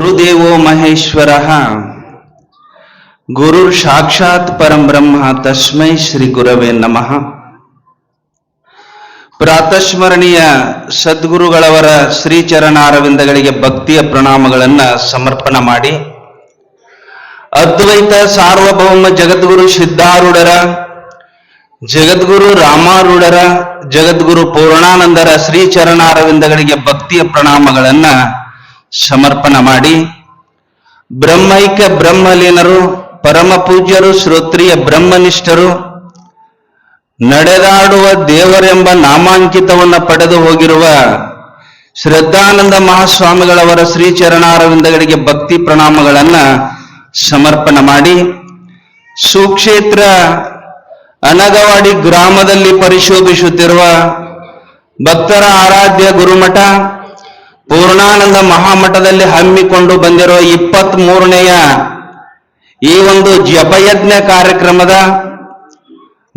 गुरुदेव महेश्वरः। गुरुर् ब्रह्म तस्मै श्रीगुरवे नमः। ಪ್ರಾತಸ್ಮರಣೀಯ ಸದ್ಗುರುಗಳವರ ಶ್ರೀಚರಣಾರವಿಂದಗಳಿಗೆ ಭಕ್ತಿಯ ಪ್ರಣಾಮಗಳನ್ನ ಸಮರ್ಪಣ ಮಾಡಿ. ಅದ್ವೈತ ಸಾರ್ವಭೌಮ ಜಗದ್ಗುರು ಸಿದ್ಧಾರೂಢರ, ಜಗದ್ಗುರು ರಾಮಾರೂಢರ, ಜಗದ್ಗುರು ಪೂರ್ಣಾನಂದರ ಶ್ರೀಚರಣಾರವಿಂದಗಳಿಗೆ ಭಕ್ತಿಯ ಪ್ರಣಾಮಗಳನ್ನ ಸಮರ್ಪಣ ಮಾಡಿ. ಬ್ರಹ್ಮೈಕ್ಯ ಬ್ರಹ್ಮಲೀನರು ಪರಮ ಪೂಜ್ಯರು ಶ್ರೋತ್ರಿಯ ಬ್ರಹ್ಮನಿಷ್ಠರು ನಡೆದಾಡುವ ದೇವರೆಂಬ ನಾಮಾಂಕಿತವನ್ನು ಪಡೆದು ಹೋಗಿರುವ ಶ್ರದ್ಧಾನಂದ ಮಹಾಸ್ವಾಮಿಗಳವರ ಶ್ರೀಚರಣಾರವಿಂದಗಳಿಗೆ ಭಕ್ತಿ ಪ್ರಣಾಮಗಳನ್ನ ಸಮರ್ಪಣೆ ಮಾಡಿ ಸುಕ್ಷೇತ್ರ ಅನಗವಾಡಿ ಗ್ರಾಮದಲ್ಲಿ ಪರಿಶೋಧಿಸುತ್ತಿರುವ ಭಕ್ತರ ಆರಾಧ್ಯ ಗುರುಮಠ ಪೂರ್ಣಾನಂದ ಮಹಾಮಠದಲ್ಲಿ ಹಮ್ಮಿಕೊಂಡು ಬಂದಿರುವ ಇಪ್ಪತ್ತ್ ಮೂರನೆಯ ಈ ಒಂದು ಜಪಯಜ್ಞ ಕಾರ್ಯಕ್ರಮದ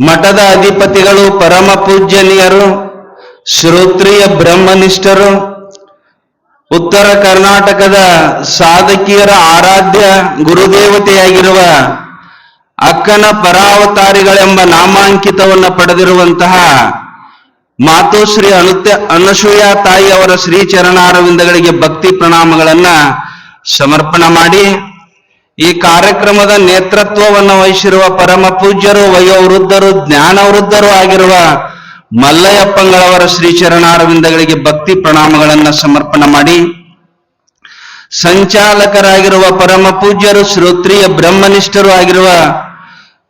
ಮಠದ ಅಧಿಪತಿಗಳು ಪರಮ ಪೂಜ್ಯನೀಯರು, ಶ್ರೋತ್ರಿಯ ಬ್ರಹ್ಮನಿಷ್ಠರು, ಉತ್ತರ ಕರ್ನಾಟಕದ ಸಾಧಕಿಯರ ಆರಾಧ್ಯ ಗುರುದೇವತೆಯಾಗಿರುವ ಅಕ್ಕನ ಪರಾವತಾರಿಗಳೆಂಬ ನಾಮಾಂಕಿತವನ್ನು ಪಡೆದಿರುವಂತಹ ಮಾತೋಶ್ರೀ ಅನುತ್ಯ ಅನಸೂಯ ತಾಯಿ ಅವರ ಶ್ರೀ ಚರಣಾರವಿಂದಗಳಿಗೆ ಭಕ್ತಿ ಪ್ರಣಾಮಗಳನ್ನ ಸಮರ್ಪಣ ಮಾಡಿ ಈ ಕಾರ್ಯಕ್ರಮದ ನೇತೃತ್ವವನ್ನು ವಹಿಸಿರುವ ಪರಮ ಪೂಜ್ಯರು, ವಯೋವೃದ್ಧರು, ಜ್ಞಾನವೃದ್ಧರು ಆಗಿರುವ ಮಲ್ಲಯ್ಯಪ್ಪಂಗಳವರ ಶ್ರೀ ಚರಣಾರವಿಂದಗಳಿಗೆ ಭಕ್ತಿ ಪ್ರಣಾಮಗಳನ್ನ ಸಮರ್ಪಣೆ ಮಾಡಿ, ಸಂಚಾಲಕರಾಗಿರುವ ಪರಮ ಪೂಜ್ಯರು, ಶ್ರೋತ್ರಿಯ ಬ್ರಹ್ಮನಿಷ್ಠರು ಆಗಿರುವ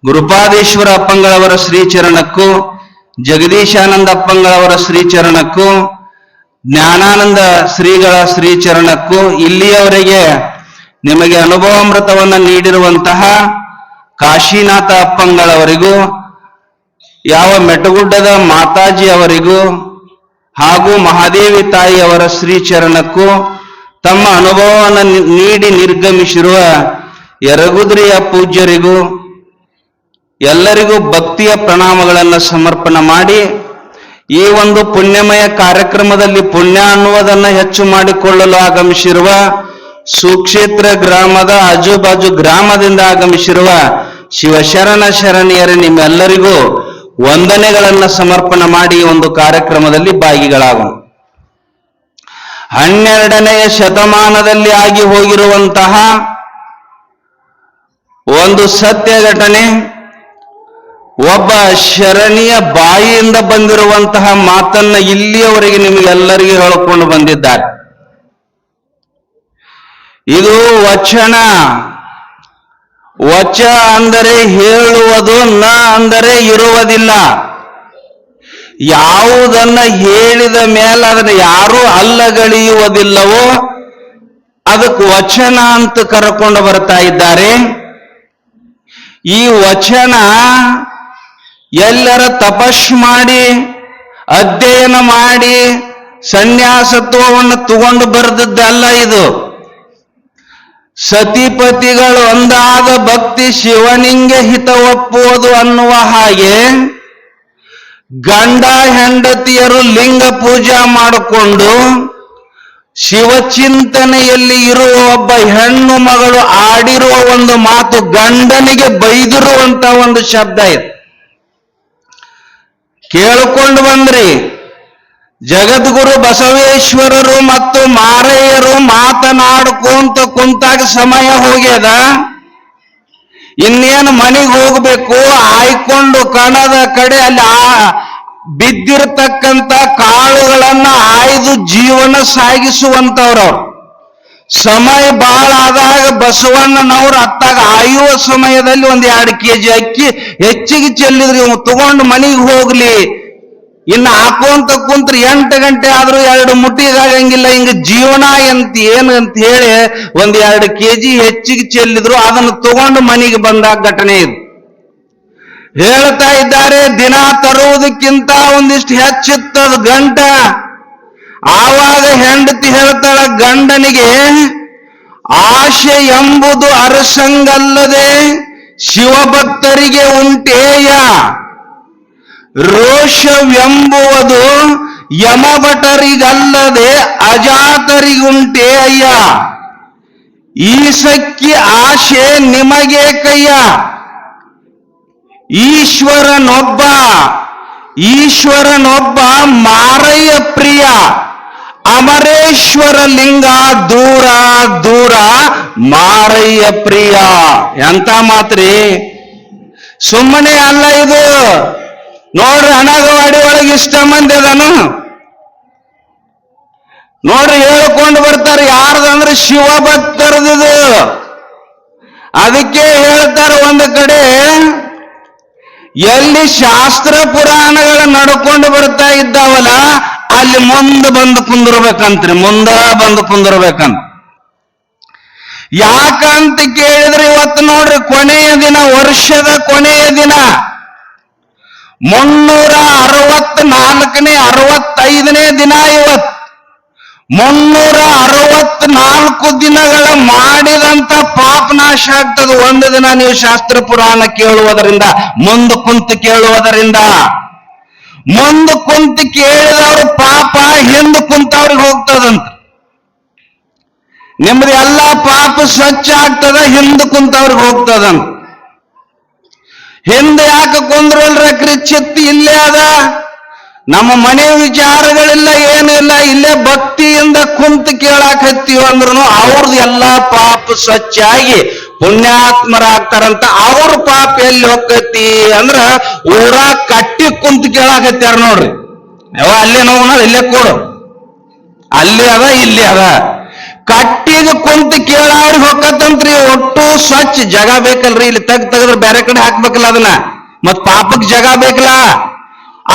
ಗುರುಪಾದೇಶ್ವರ ಅಪ್ಪಂಗಳವರ ಶ್ರೀಚರಣಕ್ಕೂ ಜಗದೀಶಾನಂದ ಅಪ್ಪಂಗಳವರ ಶ್ರೀಚರಣಕ್ಕೂ ಜ್ಞಾನಾನಂದ ಶ್ರೀಗಳ ಶ್ರೀಚರಣಕ್ಕೂ ಇಲ್ಲಿಯವರೆಗೆ ನಿಮಗೆ ಅನುಭವಾಮೃತವನ್ನು ನೀಡಿರುವಂತಹ ಕಾಶಿನಾಥ ಅಪ್ಪಂಗಳವರಿಗೂ, ಯಾವ ಮೆಟಗುಡ್ಡದ ಮಾತಾಜಿ ಅವರಿಗೂ ಹಾಗೂ ಮಹಾದೇವಿ ತಾಯಿಯವರ ಶ್ರೀಚರಣಕ್ಕೂ ತಮ್ಮ ಅನುಭವವನ್ನು ನೀಡಿ ನಿರ್ಗಮಿಸಿರುವ ಯರಗುದ್ರಿಯ ಪೂಜ್ಯರಿಗೂ, ಎಲ್ಲರಿಗೂ ಭಕ್ತಿಯ ಪ್ರಣಾಮಗಳನ್ನು ಸಮರ್ಪಣೆ ಮಾಡಿ, ಈ ಒಂದು ಪುಣ್ಯಮಯ ಕಾರ್ಯಕ್ರಮದಲ್ಲಿ ಪುಣ್ಯ ಅನ್ನುವುದನ್ನು ಹೆಚ್ಚು ಮಾಡಿಕೊಳ್ಳಲು ಆಗಮಿಸಿರುವ ಸುಕ್ಷೇತ್ರ ಗ್ರಾಮದ ಆಜುಬಾಜು ಗ್ರಾಮದಿಂದ ಆಗಮಿಸಿರುವ ಶಿವಶರಣ ಶರಣಿಯರೇ, ನಿಮ್ಮೆಲ್ಲರಿಗೂ ವಂದನೆಗಳನ್ನು ಸಮರ್ಪಣೆ ಮಾಡಿ ಒಂದು ಕಾರ್ಯಕ್ರಮದಲ್ಲಿ ಭಾಗಿಗಳಾಗೋಣ. ಹನ್ನೆರಡನೆಯ ಶತಮಾನದಲ್ಲಿ ಆಗಿ ಹೋಗಿರುವಂತಹ ಒಂದು ಸತ್ಯ ಘಟನೆ ಒಬ್ಬ ಶರಣಿಯ ಬಾಯಿಯಿಂದ ಬಂದಿರುವಂತಹ ಮಾತನ್ನ ಇಲ್ಲಿಯವರೆಗೆ ನಿಮಗೆಲ್ಲರಿಗೂ ಹೇಳಿಕೊಂಡು ಬಂದಿದ್ದಾರೆ. ಇದು ವಚನ. ವಚ ಅಂದರೆ ಹೇಳುವುದು, ನ ಅಂದರೆ ಇರುವುದಿಲ್ಲ. ಯಾವುದನ್ನ ಹೇಳಿದ ಮೇಲೆ ಅದನ್ನು ಯಾರೂ ಅಲ್ಲಗಳಿಯುವುದಿಲ್ಲವೋ, ಅದಕ್ಕೆ ವಚನ ಅಂತ ಕರ್ಕೊಂಡು ಬರ್ತಾ ಇದ್ದಾರೆ. ಈ ವಚನ ಎಲ್ಲರ ತಪಸ್ ಮಾಡಿ, ಅಧ್ಯಯನ ಮಾಡಿ, ಸನ್ಯಾಸತ್ವವನ್ನು ತಗೊಂಡು ಬರೆದದ್ದಲ್ಲ ಇದು. ಸತಿಪತಿಗಳು ಒಂದಾದ ಭಕ್ತಿ ಶಿವನಿಂಗೆ ಹಿತ ಒಪ್ಪುವುದು ಅನ್ನುವ ಹಾಗೆ ಗಂಡ ಹೆಂಡತಿಯರು ಲಿಂಗ ಪೂಜಾ ಮಾಡಿಕೊಂಡು ಶಿವಚಿಂತನೆಯಲ್ಲಿ ಇರುವ ಒಬ್ಬ ಹೆಣ್ಣು ಮಗಳು ಆಡಿರುವ ಒಂದು ಮಾತು ಗಂಡನಿಗೆ ಬೈದಿರುವಂತ ಒಂದು ಶಬ್ದ ಇದೆ. ಕೇಳಿಕೊಂಡು ಬಂದ್ರಿ. ಜಗದ್ಗುರು ಬಸವೇಶ್ವರರು ಮತ್ತು ಮಾರಯ್ಯರು ಮಾತನಾಡ್ಕೊಂತ ಕುಂತಾಗ ಸಮಯ ಹೋಗ್ಯದ. ಇನ್ನೇನು ಮನೆಗೆ ಹೋಗ್ಬೇಕು, ಆಯ್ಕೊಂಡು ಕಣದ ಕಡೆ ಅಲ್ಲಿ ಆ ಬಿದ್ದಿರತಕ್ಕಂತ ಕಾಳುಗಳನ್ನ ಆಯ್ದು ಜೀವನ ಸಾಗಿಸುವಂತವ್ರು ಸಮಯ ಬಹಳ ಆದಾಗ ಬಸವಣ್ಣನವ್ರು ಅತ್ತಾಗ ಆಯುವ ಸಮಯದಲ್ಲಿ ಒಂದ್ ಎರಡು ಕೆಜಿ ಅಕ್ಕಿ ಹೆಚ್ಚಿಗೆ ಚೆಲ್ಲಿದ್ರಿ ಇವ್ ತಗೊಂಡು ಮನೆಗೆ ಹೋಗ್ಲಿ. ಇನ್ನು ಹಾಕೋಂತ ಕುಂತ್ರಿ ಎಂಟು ಗಂಟೆ ಆದ್ರೂ ಎರಡು ಮುಟ್ಟಿದಾಗಂಗಿಲ್ಲ, ಹಿಂಗ ಜೀವನ ಅಂತ ಏನು ಅಂತ ಹೇಳಿ ಒಂದ್ ಎರಡು ಕೆಜಿ ಹೆಚ್ಚಿಗೆ ಚೆಲ್ಲಿದ್ರು ಅದನ್ನು ತಗೊಂಡು ಮನೆಗೆ ಬಂದ ಘಟನೆ ಇದು. ಹೇಳ್ತಾ ಇದ್ದಾರೆ, ದಿನ ತರುವುದಕ್ಕಿಂತ ಒಂದಿಷ್ಟು ಹೆಚ್ಚಿತ್ತದ ಗಂಟ. ಆವಾಗ ಹೆಂಡತಿ ಹೇಳ್ತಾಳ, ಗಂಡನಿಗೆ ಆಶೆ ಎಂಬುದು ಅರಸಂಗಲ್ಲದೆ ಶಿವಭಕ್ತರಿಗೆ ಉಂಟೇಯ. ರೋಷವೆಂಬುವುದು ಯಮಭಟರಿಗಲ್ಲದೆ ಅಜಾತರಿಗುಂಟೇ ಅಯ್ಯ. ಈಸಕ್ಕಿ ಆಶೆ ನಿಮಗೆ ಕಯ್ಯ. ಈಶ್ವರನೊಬ್ಬ ಈಶ್ವರನೊಬ್ಬ ಮಾರಯ್ಯ ಪ್ರಿಯ. ಅಮರೇಶ್ವರ ಲಿಂಗ ದೂರ ದೂರ ಮಾರಯ್ಯ ಪ್ರಿಯ. ಎಂತ ಮಾತ್ರಿ? ಸುಮ್ಮನೆ ಅಲ್ಲ ಇದು. ನೋಡ್ರಿ ಅನಾಗವಾಡಿ ಒಳಗೆ ಇಷ್ಟ ಮಂದಿ ಅದನು. ನೋಡ್ರಿ ಹೇಳ್ಕೊಂಡು ಬರ್ತಾರೆ, ಯಾರ್ದಂದ್ರೆ ಶಿವಭಕ್ತರದಿದು. ಅದಕ್ಕೆ ಹೇಳ್ತಾರೆ ಒಂದು ಕಡೆ, ಎಲ್ಲಿ ಶಾಸ್ತ್ರ ಪುರಾಣಗಳ ನಡ್ಕೊಂಡು ಬರ್ತಾ ಇದ್ದಾವಲ್ಲ, ಅಲ್ಲಿ ಮುಂದೆ ಬಂದು ಕುಂದಿರ್ಬೇಕಂತ್ರಿ, ಮುಂದ ಬಂದು ಕುಂದಿರ್ಬೇಕಂತ. ಯಾಕಂತ ಕೇಳಿದ್ರೆ ಇವತ್ತು ನೋಡ್ರಿ ಕೊನೆಯ ದಿನ, ವರ್ಷದ ಕೊನೆಯ ದಿನ. ಮುನ್ನೂರ ಅರವತ್ನಾಲ್ಕನೇ ಅರವತ್ತೈದನೇ ದಿನ ಇವತ್ತು ಮುನ್ನೂರ ಅರವತ್ನಾಲ್ಕು ದಿನಗಳ ಮಾಡಿದಂತ ಪಾಪ ನಾಶ ಆಗ್ತದೆ. ಒಂದು ದಿನ ನೀವು ಶಾಸ್ತ್ರ ಪುರಾಣ ಕೇಳುವುದರಿಂದ, ಮುಂದೆ ಕುಂತು ಕೇಳುವುದರಿಂದ. ಮುಂದೆ ಕುಂತು ಕೇಳಿದವ್ರ ಪಾಪ, ಹಿಂದೆ ಕುಂತವ್ರಿಗೆ ಹೋಗ್ತದಂತ. ನಿಮ್ದು ಎಲ್ಲ ಪಾಪ ಸ್ವಚ್ಛ ಆಗ್ತದ, ಹಿಂದೆ ಕುಂತವ್ರಿಗೆ ಹೋಗ್ತದಂತ. ಹಿಂದೆ ಯಾಕೆ ಕೊಂದ್ರಲ್ರ ಚಿತ್ತಿ ಇಲ್ಲೇ ಅದ? ನಮ್ಮ ಮನೆ ವಿಚಾರಗಳಿಲ್ಲ, ಏನಿಲ್ಲ, ಇಲ್ಲೇ ಭಕ್ತಿಯಿಂದ ಕುಂತು ಕೇಳಾಕ್ ಹತ್ತೀವಿ ಅಂದ್ರೂ ಅವ್ರದ್ದು ಎಲ್ಲಾ ಪಾಪ ಸ್ವಚ್ಛಾಗಿ ಪುಣ್ಯಾತ್ಮರಾಗ್ತಾರಂತ ಅವ್ರ ಪಾಪ ಎಲ್ಲಿ ಹೋಗ್ತೈತಿ ಅಂದ್ರ ಊರ ಕಟ್ಟಿ ಕುಂತು ಕೇಳಾಕತ್ಯಾರ ನೋಡ್ರಿ. ಯಾವ ಅಲ್ಲೇ ನೋವು ಇಲ್ಲೇ ಕೊಡು. ಅಲ್ಲಿ ಅದ, ಇಲ್ಲಿ ಅದ. ಕಟ್ಟಿಗೆ ಕುಂತ ಕೇಳಾಡಿ ಹೋಗತ್ತಂತ್ರಿ ಒಟ್ಟು ಸ್ವಚ್ಛ ಜಗ ಬೇಕಲ್ರಿ. ಇಲ್ಲಿ ತೆಗ್ ತೆಗೆದ್ರೆ ಬೇರೆ ಕಡೆ ಹಾಕ್ಬೇಕಲ್ಲ ಅದನ್ನ. ಮತ್ ಪಾಪಕ್ ಜಗ ಬೇಕಲ್ಲ.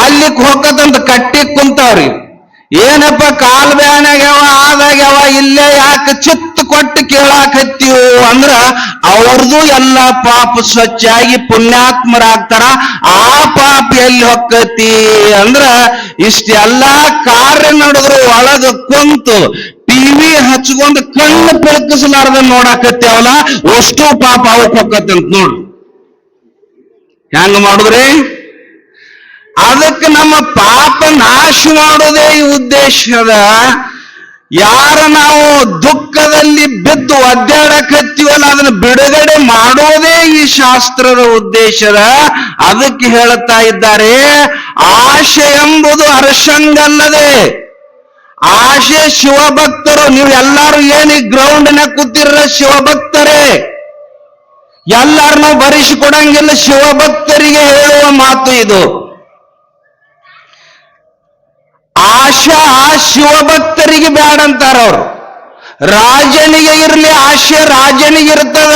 ಅಲ್ಲಿ ಹೋಗತ್ತಂತ ಕಟ್ಟಿ ಕುಂತವ್ರಿ. ಏನಪ್ಪ ಕಾಲ್ ಬ್ಯಾನಾಗ್ಯಾವ ಆದಾಗ್ಯಾವ ಇಲ್ಲೇ ಯಾಕೆ ಚಿತ್ತು ಕೊಟ್ಟು ಕೇಳಾಕತ್ತೀವು ಅಂದ್ರ ಅವ್ರದ್ದು ಎಲ್ಲ ಪಾಪ ಸ್ವಚ್ಛಾಗಿ ಪುಣ್ಯಾತ್ಮರಾಗ್ತಾರ. ಆ ಪಾಪ ಎಲ್ಲಿ ಹೊಕ್ಕತಿ ಅಂದ್ರ, ಇಷ್ಟೆಲ್ಲಾ ಕಾರ್ಯ ನಡೆದ್ರು ಒಳಗ ಕುಂತು ಟಿವಿ ಹಚ್ಕೊಂಡು ಕಣ್ಣು ಬೆಳಕಿಸಲಾರ್ದ ನೋಡಾಕತ್ತೇವಲ್ಲ ಅಷ್ಟು ಪಾಪ ಅವಕ್ ನೋಡು. ನೋಡ್ರಿ ಹೆಂಗ ಮಾಡುದ್ರಿ? ಅದಕ್ಕೆ ನಮ್ಮ ಪಾಪ ನಾಶ ಮಾಡೋದೇ ಈ ಉದ್ದೇಶದ ಯಾರ ನಾವು ದುಃಖದಲ್ಲಿ ಬಿದ್ದು ಒದ್ದಾಡಕತ್ತೀವಲ್ಲ, ಅದನ್ನ ಬಿಡುಗಡೆ ಮಾಡೋದೇ ಈ ಶಾಸ್ತ್ರದ ಉದ್ದೇಶದ ಅದಕ್ಕೆ ಹೇಳುತ್ತಾ ಇದ್ದಾರೆ, ಆಶೆ ಎಂಬುದು ಅರಸಂಗಲ್ಲದೆ ಆಶೆ ಶಿವಭಕ್ತರು, ನೀವು ಎಲ್ಲಾರು ಏನಿ ಗ್ರೌಂಡ್ನ ಕೂತಿರ ಶಿವಭಕ್ತರೇ. ಎಲ್ಲಾರನ್ನೂ ಶಿವ ಶಿವಭಕ್ತರಿಗೆ ಹೇಳುವ ಮಾತು ಇದು. ಆಶಾ ಶಿವಭಕ್ತರಿಗೆ ಬ್ಯಾಡ ಅಂತಾರ ಅವ್ರು. ರಾಜನಿಗೆ ಇರ್ಲಿ, ಆಶೆ ರಾಜನಿಗೆ ಇರ್ತದ.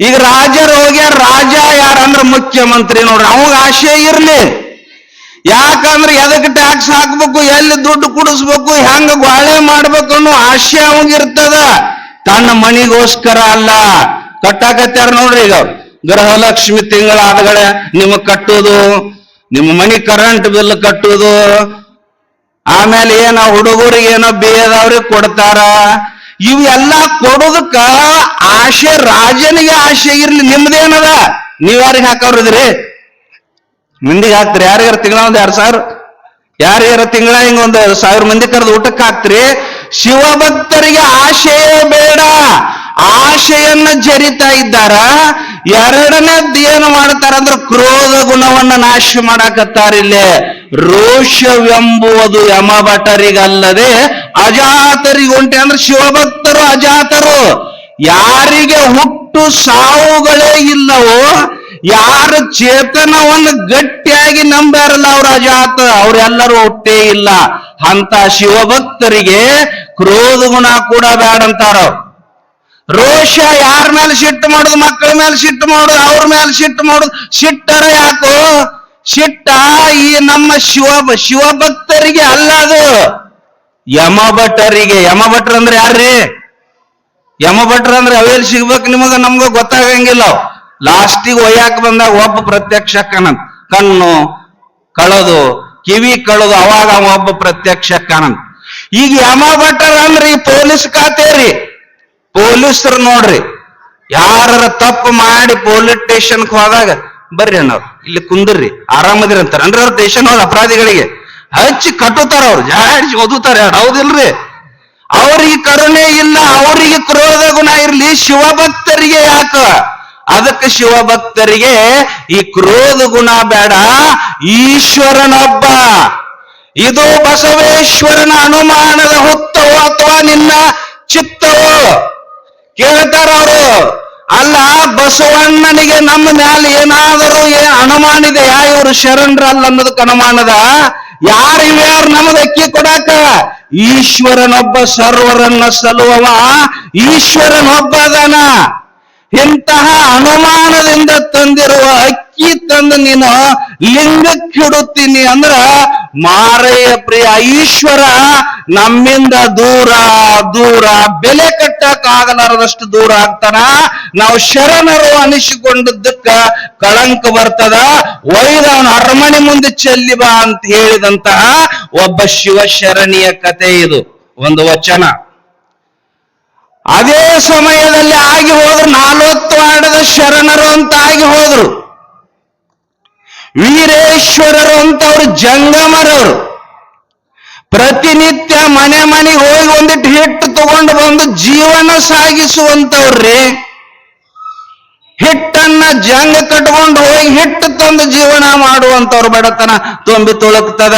ಈಗ ರಾಜರು ಹೋಗ್ಯಾರ ರಾಜ ಯಾರಂದ್ರ ಮುಖ್ಯಮಂತ್ರಿ ನೋಡ್ರಿ, ಅವಾಗ ಆಶೆ ಇರ್ಲಿ. ಯಾಕಂದ್ರೆ ಎದಕ್ಕೆ ಟ್ಯಾಕ್ಸ್ ಹಾಕ್ಬೇಕು, ಎಲ್ಲಿ ದುಡ್ಡು ಕುಡಿಸ್ಬೇಕು, ಹೆಂಗ ಗಾಳೆ ಮಾಡ್ಬೇಕು ಅನ್ನೋ ಆಶೆ ಅವಂಗಿರ್ತದ. ತನ್ನ ಮನಿಗೋಸ್ಕರ ಅಲ್ಲ. ಕಟ್ಟಾಕತ್ಯಾರ ನೋಡ್ರಿ ಈಗ, ಗೃಹಲಕ್ಷ್ಮಿ ತಿಂಗಳಾದಗಳೆ ನಿಮಗ್ ಕಟ್ಟೋದು, ನಿಮ್ಮ ಮನಿ ಕರೆಂಟ್ ಬಿಲ್ ಕಟ್ಟೋದು, ಆಮೇಲೆ ಏನೋ ಹುಡುಗರಿಗೆ ಏನೋ ಬೇದವ್ರಿಗೆ ಕೊಡ್ತಾರ. ಇವೆಲ್ಲ ಕೊಡೋದಕ್ಕ ಆಶೆ ರಾಜನಿಗೆ ಆಶೆ ಇರ್ಲಿ, ನಿಮ್ದೇನದ? ನೀವ್ಯಾರಿಗೆ ಹಾಕವ್ರಿದ್ರಿ ಮಂದಿಗೆ ಹಾಕ್ತೀರಿ? ಯಾರ್ಯಾರ ತಿಂಗಳ? ಒಂದ್ ಎರಡ್ ಸಾವಿರ. ಯಾರ್ಯಾರ ತಿಂಗಳ? ಹಿಂಗ ಒಂದ್ ಸಾವಿರ ಮಂದಿ ಕರೆದು ಊಟಕ್ಕೆ ಹಾಕ್ತಿರಿ? ಶಿವಭಕ್ತರಿಗೆ ಆಶೆಯೇ ಬೇಡ. ಆಶೆಯನ್ನ ಜರಿತಾ ಇದ್ದಾರ. ಎರಡನೇ ಏನು ಮಾಡ್ತಾರ ಅಂದ್ರೆ ಕ್ರೋಧ ಗುಣವನ್ನ ನಾಶ ಮಾಡಾಕತ್ತಾರಿಲ್ಲೇ ರೋಷವೆಂಬುವುದು ಯಮಭಟರಿಗಲ್ಲದೆ ಅಜಾತರಿಗೆ ಉಂಟೆ ಅಂದ್ರೆ ಶಿವಭಕ್ತರು ಅಜಾತರು. ಯಾರಿಗೆ ಹುಟ್ಟು ಸಾವುಗಳೇ ಇಲ್ಲವೋ ಯಾರ ಚೇತನವನ್ನು ಗಟ್ಟಿಯಾಗಿ ನಂಬ್ಯಾರಲ್ಲ ಅವ್ರ ಅಜಾತ ಅವರೆಲ್ಲರೂ ಒಟ್ಟೇ ಇಲ್ಲ. ಅಂತ ಶಿವಭಕ್ತರಿಗೆ ಕ್ರೋಧ ಗುಣ ಕೂಡ ಬೇಡಂತಾರ ಅವ್ರು. ರೋಷ ಯಾರ ಮೇಲೆ ಸಿಟ್ಟು ಮಾಡುದು? ಮಕ್ಕಳ ಮೇಲೆ ಸಿಟ್ಟು ಮಾಡುದು? ಅವ್ರ ಮೇಲೆ ಸಿಟ್ಟು ಮಾಡುದು? ಸಿಟ್ಟರ ಯಾಕೋ? ಸಿಟ್ಟ ಈ ನಮ್ಮ ಶಿವ, ಶಿವಭಕ್ತರಿಗೆ ಅಲ್ಲ ಅದು. ಯಮಭಟರಿಗೆ. ಯಮಭಟ್ರ ಅಂದ್ರೆ ಯಾರ್ರೀ? ಯಮಭಟ್ರ ಅಂದ್ರೆ ಅವೇಲ್ ಸಿಗ್ಬೇಕು ನಿಮಗ? ನಮ್ಗ ಗೊತ್ತಾಗಂಗಿಲ್ಲ. ಲಾಸ್ಟಿಗೆ ಒಯ್ಯಾಕ ಬಂದಾಗ ಒಬ್ಬ ಪ್ರತ್ಯಕ್ಷ ಕಾಣಂತ ಕಣ್ಣು ಕಳದು, ಕಿವಿ ಕಳದು, ಅವಾಗ ಅವ ಒಬ್ಬ ಪ್ರತ್ಯಕ್ಷ ಕಾಣಂತ ಈಗ ಯಮಭಟ್ರ ಅಂದ್ರೆ ಈ ಪೊಲೀಸ್ ಖಾತೆರಿ? ಪೊಲೀಸರು ನೋಡ್ರಿ ಯಾರ ತಪ್ಪು ಮಾಡಿ ಪೊಲೀಸ್ ಸ್ಟೇಷನ್ ಹೋದಾಗ, ಬರ್ರಿ ಅಣ್ಣ ಇಲ್ಲಿ ಕುಂದ್ರಿ, ಆರಾಮದಿರಿ ಅಂತಾರೆ. ಅಂದ್ರೆ ಅವ್ರ ಸ್ಟೇಷನ್ ಹೋದ ಅಪರಾಧಿಗಳಿಗೆ ಹಚ್ಚಿ ಕಟ್ಟುತ್ತಾರ ಅವ್ರು, ಜಾಡಿಸಿ ಓದುತ್ತಾರೆ ಹೌದಿಲ್ರಿ? ಅವ್ರಿಗೆ ಕರುಣೆ ಇಲ್ಲ, ಅವರಿಗೆ ಕ್ರೋಧ ಗುಣ ಇರ್ಲಿ, ಶಿವಭಕ್ತರಿಗೆ ಯಾಕ? ಅದಕ್ಕೆ ಶಿವಭಕ್ತರಿಗೆ ಈ ಕ್ರೋಧ ಗುಣ ಬೇಡ. ಈಶ್ವರನೊಬ್ಬ ಇದು ಬಸವೇಶ್ವರನ ಅನುಮಾನದ ಹುತ್ತವೋ ಅಥವಾ ನಿನ್ನ ಚಿತ್ತವೋ. ಕೇಳ್ತಾರ ಅವರು? ಅಲ್ಲ, ಬಸವಣ್ಣನಿಗೆ ನಮ್ಮ ಮ್ಯಾಲೆ ಏನಾದರೂ ಏನ್ ಅನುಮಾನ ಇದೆಯಾ ಇವರು ಶರಣರಲ್ಲ ಅನ್ನೋದಕ್ಕೆ ಅನುಮಾನದ? ಯಾರು ಇವ್ಯಾರು ನಮಗೆ ಅಕ್ಕಿ ಕೊಡಾಕ? ಈಶ್ವರನೊಬ್ಬ ಸರ್ವರನ್ನ ಸಲುವವ ಈಶ್ವರನೊಬ್ಬ ಅದಾನ. ಇಂತಹ ಅನುಮಾನದಿಂದ ತಂದಿರುವ ಅಕ್ಕಿ ತಂದು ನೀನು ಲಿಂಗಕ್ಕಿಡುತ್ತೀನಿ ಅಂದ್ರ ಮಾರೆಯ ಪ್ರಿಯ ಈಶ್ವರ, ನಮ್ಮಿಂದ ದೂರ ದೂರ, ಬೆಲೆ ಕಟ್ಟಕ್ಕಾಗಲಾರದಷ್ಟು ದೂರ ಆಗ್ತಾನ? ನಾವು ಶರಣರು ಅನಿಸಿಕೊಂಡಿದ್ದಕ್ಕ ಕಳಂಕ ಬರ್ತದ? ವೈರ ಅರಮನೆ ಮುಂದೆ ಚೆಲ್ಲಿ ಬಾ ಅಂತ ಹೇಳಿದಂತಹ ಒಬ್ಬ ಶಿವ ಶರಣಿಯ ಕತೆ ಇದು, ಒಂದು ವಚನ. ಅದೇ ಸಮಯದಲ್ಲಿ ಆಗಿ ಹೋದ್ರು ನಾಲ್ವತ್ತು ಆಡದ ಶರಣರು ಅಂತ ಆಗಿ ಹೋದ್ರು. ವೀರೇಶ್ವರರು ಅಂತ ಜಂಗಮರವರು ಪ್ರತಿನಿತ್ಯ ಮನೆ ಮನೆಗೆ ಹೋಗಿ ಒಂದಿಟ್ಟು ಹಿಟ್ಟು ತಗೊಂಡು ಬಂದು ಜೀವನ ಸಾಗಿಸುವಂತವ್ರಿ ಹಿಟ್ಟನ್ನ ಜಂಗ ಕಟ್ಕೊಂಡು ಹೋಗಿ ಹಿಟ್ಟು ತಂದು ಜೀವನ ಮಾಡುವಂತವ್ರು ಬಡತನ ತುಂಬಿ ತುಳುಕ್ತದ.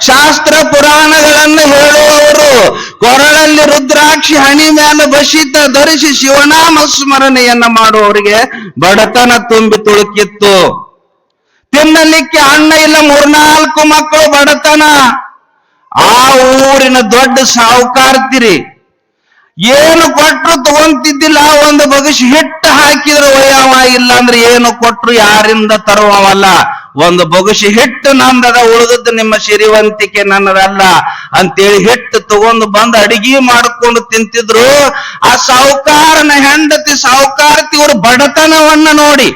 ಶಾಸ್ತ್ರ ಪುರಾಣಗಳನ್ನು ಹೇಳುವವರು, ಕೊರಳಲ್ಲಿ ರುದ್ರಾಕ್ಷಿ ಹಣಿ ಮೇಲೆ ಬಸಿತ ಧರಿಸಿ ಶಿವನಾಮ ಸ್ಮರಣೆಯನ್ನ ಮಾಡುವವರಿಗೆ ಬಡತನ ತುಂಬಿ ತುಳುಕಿತ್ತು. ತಿನ್ನಲಿಕ್ಕೆ ಅಣ್ಣ ಇಲ್ಲ ಮೂರ್ನಾಲ್ಕು ಮಕ್ಕಳು ಬಡತನ. ಆ ಊರಿನ ದೊಡ್ಡ ಸಾವುಕಾರ್ತಿರಿ ಏನು ಕೊಟ್ರು ತಗೊಂತಿದ್ದಿಲ್ಲ ಒಂದು ಬಗಸಿ ಹಿಟ್ಟು ಹಾಕಿದ್ರು ಒಯ್ಯವ ಇಲ್ಲ ಅಂದ್ರೆ ಏನು ಕೊಟ್ರು ಯಾರಿಂದ ತರುವವಲ್ಲ. ಒಂದು ಬೊಗಸಿ ಹಿಟ್ಟು ನಂದದ, ಉಳಿದದ್ದು ನಿಮ್ಮ ಸಿರಿವಂತಿಕೆ ನನ್ನದಲ್ಲ ಅಂತೇಳಿ ಹಿಟ್ಟು ತಗೊಂಡು ಬಂದು ಅಡಿಗೆ ಮಾಡ್ಕೊಂಡು ತಿಂತಿದ್ರು. ಆ ಸಾಹುಕಾರನ ಹೆಂಡತಿ ಸಾಹುಕಾರತಿ ಇವರು ಬಡತನವನ್ನ ನೋಡಿ.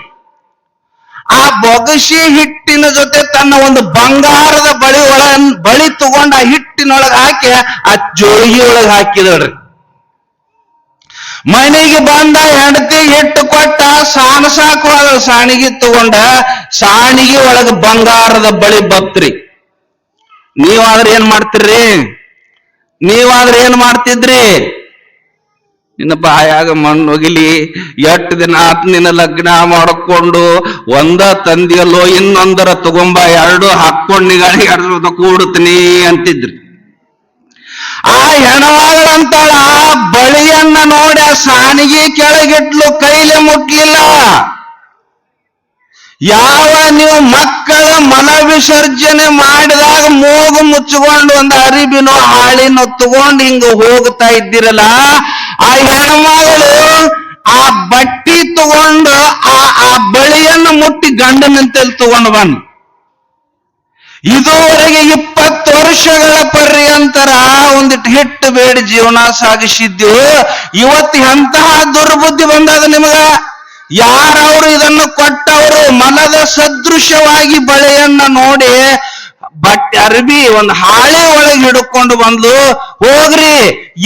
ಆ ಬೊಗಸಿ ಹಿಟ್ಟಿನ ಜೊತೆ ತನ್ನ ಒಂದು ಬಂಗಾರದ ಬಳಿ ಒಳ, ಬಳಿ ತಗೊಂಡು ಆ ಹಿಟ್ಟಿನೊಳಗೆ ಹಾಕಿ, ಆ ಜೋಳಿಗೆ ಒಳಗೆ ಹಾಕಿದಳ್ರಿ. ಮನೆಗೆ ಬಂದ ಹೆಂಡತಿ ಇಟ್ಟು ಕೊಟ್ಟ ಸಾಣಸಾಕು ಹೋದ ಸಾಣಿಗೆ ತಗೊಂಡ ಸಾಣಿಗೆ ಒಳಗ ಬಂಗಾರದ ಬಳಿ ಬತ್ರಿ. ನೀವಾದ್ರೆ ಏನ್ ಮಾಡ್ತೀರ್ರಿ? ನೀವಾದ್ರೆ ಏನ್ ಮಾಡ್ತಿದ್ರಿ? ನಿನ್ನ ಬಾಯಾಗ ಮಣ್ಣು ಒಗಿಲಿ ಎಷ್ಟು ದಿನ ಆತ್ ನಿನ್ನ ಲಗ್ನ ಮಾಡ್ಕೊಂಡು, ಒಂದ ತಂದಿಯಲ್ಲೋ ಇನ್ನೊಂದರ ತಗೊಂಬ, ಎರಡು ಹಾಕೊಂಡು ಎರಡು ಕೂಡುತ್ತೀನಿ ಅಂತಿದ್ರಿ. ಆ ಹೆಣವಾಗಳಂತಾಳ ಬಳಿಯನ್ನ ನೋಡಿ ಸಾನಿಗೆ ಕೆಳಗಿಟ್ಲು ಕೈಲಿ ಮುಟ್ಲಿಲ್ಲ. ಯಾವ ನೀವು ಮಕ್ಕಳ ಮಲ ವಿಸರ್ಜನೆ ಮಾಡಿದಾಗ ಮೂಗು ಮುಚ್ಚಿಕೊಂಡು ಒಂದು ಅರಿಬಿನೋ ಹಾಳಿನೋ ತಗೊಂಡು ಹಿಂಗ ಹೋಗ್ತಾ ಇದ್ದಿರಲ್ಲ, ಆ ಹೆಣ್ಮಗಳು ಆ ಬಟ್ಟಿ ತಗೊಂಡು ಆ ಆ ಬಳಿಯನ್ನು ಮುಟ್ಟಿ ಗಂಡನಂತೆಲ್ಲಿ ತಗೊಂಡು ಬಂದು ಇದುವರೆಗೆ ಇಪ್ಪತ್ತು ವರ್ಷಗಳ ಪರ್ಯಂತರ ಒಂದಿಟ್ಟು ಹಿಟ್ಟು ಬೇಡಿ ಜೀವನ ಸಾಗಿಸಿದ್ದು. ಇವತ್ತು ಎಂತಹ ದುರ್ಬುದ್ಧಿ ಬಂದದ ನಿಮಗ? ಯಾರವರು ಇದನ್ನು ಕೊಟ್ಟವರು? ಮನದ ಸದೃಶವಾಗಿ ಬಳೆಯನ್ನ ನೋಡಿ ಬಟ್ಟೆ ಅರ್ಬಿ ಒಂದು ಹಾಳೆ ಒಳಗೆ ಹಿಡ್ಕೊಂಡು ಬಂದ್ಲು ಹೋಗ್ರಿ.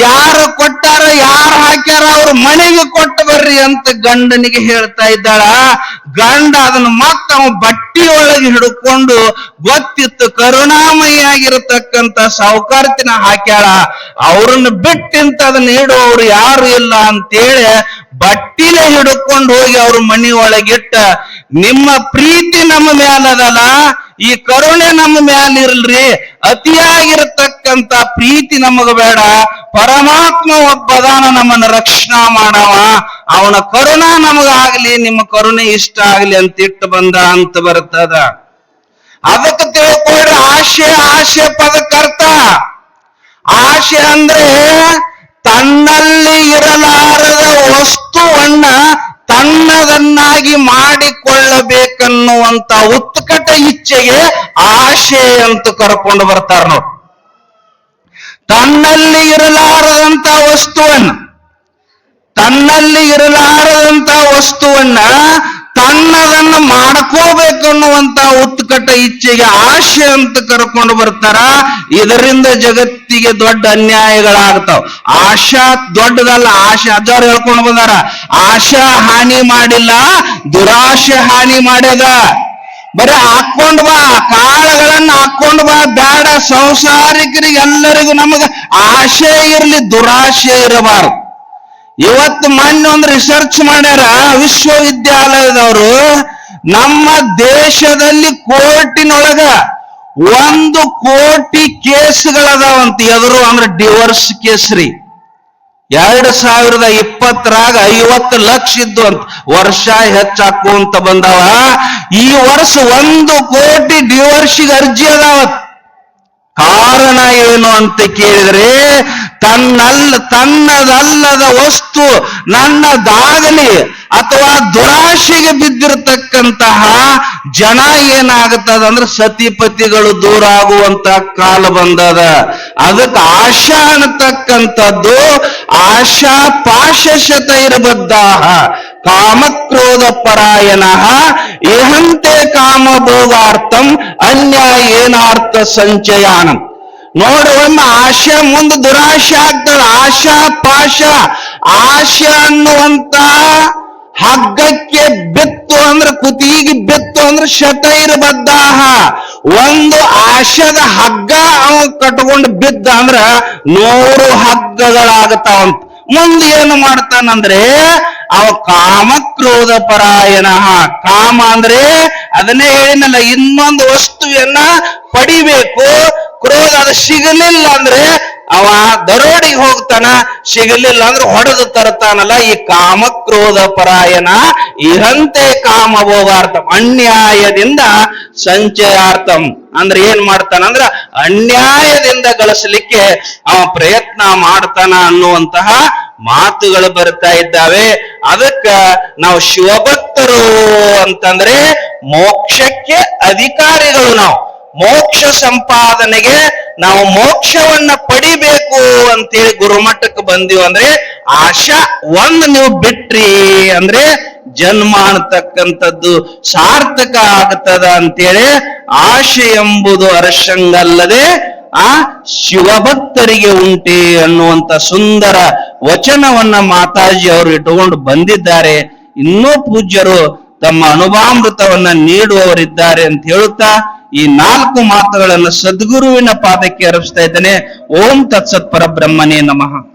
ಯಾರು ಕೊಟ್ಟಾರ, ಯಾರು ಹಾಕ್ಯಾರ ಅವ್ರ ಮನೆಗೆ ಕೊಟ್ಟು ಬರ್ರಿ ಅಂತ ಗಂಡನಿಗೆ ಹೇಳ್ತಾ ಇದ್ದಾಳ. ಗಂಡ ಅದನ್ನ ಮತ್ತ ಅವ ಬಟ್ಟಿ ಹಿಡ್ಕೊಂಡು ಗೊತ್ತಿತ್ತು ಕರುಣಾಮಯಿಯಾಗಿರತಕ್ಕಂತ ಸಾವುಕಾರ್ತಿನ ಹಾಕ್ಯಾಳ. ಅವ್ರನ್ನ ಬಿಟ್ಟಿಂತ ಅದನ್ನ ಇಡುವವ್ರು ಯಾರು ಇಲ್ಲ ಅಂತೇಳಿ ಬಟ್ಟಿಲೆ ಹಿಡ್ಕೊಂಡು ಹೋಗಿ ಅವ್ರ ಮನೆಯೊಳಗಿಟ್ಟ ನಿಮ್ಮ ಪ್ರೀತಿ ನಮ್ಮ ಮ್ಯಾಲದಲ್ಲ. ಈ ಕರುಣೆ ನಮ್ಮ ಮ್ಯಾಲ ಇರಲ್ರಿ. ಅತಿಯಾಗಿರತಕ್ಕಂತ ಪ್ರೀತಿ ನಮಗ ಬೇಡ. ಪರಮಾತ್ಮ ಒಬ್ಬದಾನ ನಮ್ಮನ್ನ ರಕ್ಷಣಾ ಮಾಡವ. ಅವನ ಕರುಣ ನಮಗಾಗ್ಲಿ ನಿಮ್ಮ ಕರುಣೆ ಇಷ್ಟ ಆಗ್ಲಿ ಅಂತ ಇಟ್ಟು ಬಂದ ಅಂತ ಬರ್ತದ. ಅದಕ್ಕೆ ತಿಳ್ಕೊಳ್ರಿ, ಆಶೆ ಆಶೆ ಪದಕರ್ತ. ಆಶೆ ಅಂದ್ರೆ ತನ್ನಲ್ಲಿ ಇರಲಾರದ ವಸ್ತುವನ್ನ ತನ್ನದನ್ನಾಗಿ ಮಾಡಿಕೊಳ್ಳಬೇಕನ್ನುವಂತ ಉತ್ಕಟ ಇಚ್ಛೆಗೆ ಆಶೆ ಅಂತ ಕರ್ಕೊಂಡು ಬರ್ತಾರ ನೋಡಿ. ತನ್ನಲ್ಲಿ ಇರಲಾರದಂತ ವಸ್ತುವನ್ನ, ತನ್ನಲ್ಲಿ ಇರಲಾರದಂತ ವಸ್ತುವನ್ನ ತನ್ನದನ್ನ ಮಾಡ್ಕೋಬೇಕನ್ನುವಂತ ಉತ್ಕಟ ಇಚ್ಛೆಗೆ ಆಶೆ ಅಂತ ಕರ್ಕೊಂಡು ಬರ್ತಾರ. ಇದರಿಂದ ಜಗತ್ತಿಗೆ ದೊಡ್ಡ ಅನ್ಯಾಯಗಳಾಗ್ತಾವ. ಆಶಾ ದೊಡ್ಡದಲ್ಲ, ಆಶಾ ಅಜ್ಜವ್ರು ಹೇಳ್ಕೊಂಡು ಬಂದಾರ. ಆಶಾ ಹಾನಿ ಮಾಡಿಲ್ಲ, ದುರಾಶೆ ಹಾನಿ ಮಾಡ್ಯದ. ಬರೀ ಹಾಕೊಂಡ್ ಬಾ, ಕಾಳಗಳನ್ನ ಹಾಕೊಂಡ್ ಬಾ, ಬೇಡ ಸಂಸಾರಿಕರಿಗೆ ಎಲ್ಲರಿಗೂ ನಮಗ ಆಶೆ ಇರಲಿ, ದುರಾಶೆ ಇರಬಾರದು. ಇವತ್ತು ಮೊನ್ನೆ ಒಂದು ರಿಸರ್ಚ್ ಮಾಡ್ಯಾರ, ವಿಶ್ವವಿದ್ಯಾಲಯದವರು, ನಮ್ಮ ದೇಶದಲ್ಲಿ ಕೋರ್ಟಿನೊಳಗ ಒಂದು ಕೋಟಿ ಕೇಸ್ಗಳದಾವಂತ ಎದುರು ಅಂದ್ರೆ ಡಿವೋರ್ಸ್ ಕೇಸ್ ರೀ. ಎರಡ್ ಸಾವಿರದ ಇಪ್ಪತ್ತರಾಗ ಐವತ್ತು ಲಕ್ಷ ಇದ್ದು ಅಂತ ವರ್ಷ ಹೆಚ್ಚಾಕುವಂತ ಬಂದಾವ. ಈ ವರ್ಷ ಒಂದು ಕೋಟಿ ಡಿವೋರ್ಸ್ಗೆ ಅರ್ಜಿ ಅದಾವ. ಕಾರಣ ಏನು ಅಂತ ಕೇಳಿದ್ರೆ ತನ್ನಲ್ಲ ತನ್ನದಲ್ಲದ ವಸ್ತು ನನ್ನದಾಗಲಿ ಅಥವಾ ದುರಾಶೆಗೆ ಬಿದ್ದಿರತಕ್ಕಂತಹ ಜನ ಏನಾಗುತ್ತದ ಅಂದ್ರೆ ಸತಿಪತಿಗಳು ದೂರ ಆಗುವಂತ ಕಾಲ ಬಂದದ. ಅದಕ್ಕೆ ಆಶಾ ಅನ್ನತಕ್ಕಂಥದ್ದು ಆಶಾ ಪಾಶಶತ ಇರಬದ್ದಾಹ ಕಾಮಕ್ರೋಧ ಪರಾಯಣ ಇಹಂತೆ ಕಾಮಭೋಗಾರ್ಥಂ ಅನ್ಯಾಯೇನಾರ್ಥ ಸಂಚಯಾನಂ. ನೋಡು, ಒಮ್ಮೆ ಆಶೆ ಮುಂದೆ ದುರಾಶೆ ಆಗ್ತದೆ. ಆಶಾ ಪಾಶ, ಆಶೆ ಅನ್ನುವಂತ ಹಗ್ಗಕ್ಕೆ ಬೆತ್ತು ಅಂದ್ರೆ ಕುತಿಗೆ ಬೆತ್ತು ಅಂದ್ರೆ ಶತೈರ್ಬದ್ಧಾಹ ಒಂದು ಆಶದ ಹಗ್ಗ ಅವ ಕಟ್ಕೊಂಡು ಬಿದ್ದ ಅಂದ್ರ ನೂರು ಹಗ್ಗಗಳಾಗತಾವಂತ. ಮುಂದೆ ಏನು ಮಾಡ್ತಾನಂದ್ರೆ ಅವ ಕಾಮ ಕ್ರೋಧ ಪರಾಯಣ ಕಾಮ ಅಂದ್ರೆ ಅದನ್ನೇ ಹೇಳಿನಲ್ಲ ಇನ್ನೊಂದು ವಸ್ತುವನ್ನ ಪಡಿಬೇಕು. ಕ್ರೋಧ ಅದು ಸಿಗಲಿಲ್ಲ ಅಂದ್ರೆ ಅವ ದರೋಡಿಗೆ ಹೋಗ್ತಾನ, ಸಿಗಲಿಲ್ಲ ಅಂದ್ರೆ ಹೊಡೆದು ತರ್ತಾನಲ್ಲ ಈ ಕಾಮಕ್ರೋಧ ಪರಾಯಣ, ಇರಂತೆ ಕಾಮ ಭೋಗಾರ್ಥಂ ಅನ್ಯಾಯದಿಂದ ಸಂಚಯಾರ್ಥಂ. ಅಂದ್ರೆ ಏನ್ ಮಾಡ್ತಾನ ಅಂದ್ರ ಅನ್ಯಾಯದಿಂದ ಗಳಿಸಲಿಕ್ಕೆ ಅವ ಪ್ರಯತ್ನ ಮಾಡ್ತಾನ ಅನ್ನುವಂತಹ ಮಾತುಗಳು ಬರ್ತಾ ಇದ್ದಾವೆ. ಅದಕ್ಕ ನಾವು ಶಿವಭಕ್ತರು ಅಂತಂದ್ರೆ ಮೋಕ್ಷಕ್ಕೆ ಅಧಿಕಾರಿಗಳು ನಾವು. ಮೋಕ್ಷ ಸಂಪಾದನೆಗೆ ನಾವು ಮೋಕ್ಷವನ್ನ ಪಡಿಬೇಕು ಅಂತೇಳಿ ಗುರುಮಠಕ್ಕೆ ಬಂದೀವಿ ಅಂದ್ರೆ ಆಶಾ ಒಂದ್ ನೀವು ಬಿಟ್ರಿ ಅಂದ್ರೆ ಜನ್ಮ ಅನ್ನತಕ್ಕಂಥದ್ದು ಸಾರ್ಥಕ ಆಗ್ತದ ಅಂತೇಳಿ ಆಶೆ ಎಂಬುದು ಅರಶಂಗಲ್ಲದೆ ಆ ಶಿವಭಕ್ತರಿಗೆ ಉಂಟೆ ಅನ್ನುವಂತ ಸುಂದರ ವಚನವನ್ನ ಮಾತಾಜಿ ಅವರು ಇಟ್ಟುಕೊಂಡು ಬಂದಿದ್ದಾರೆ. ಇನ್ನೂ ಪೂಜ್ಯರು ತಮ್ಮ ಅನುಭಾಮೃತವನ್ನ ನೀಡುವವರಿದ್ದಾರೆ ಅಂತ ಹೇಳುತ್ತಾ ಈ ನಾಲ್ಕು ಮಾತುಗಳನ್ನು ಸದ್ಗುರುವಿನ ಪಾದಕ್ಕೆ ಅರಪಿಸ್ತಾ ಇದ್ದೇನೆ. ಓಂ ತತ್ಸತ್ ಪರಬ್ರಹ್ಮನೇ ನಮಃ.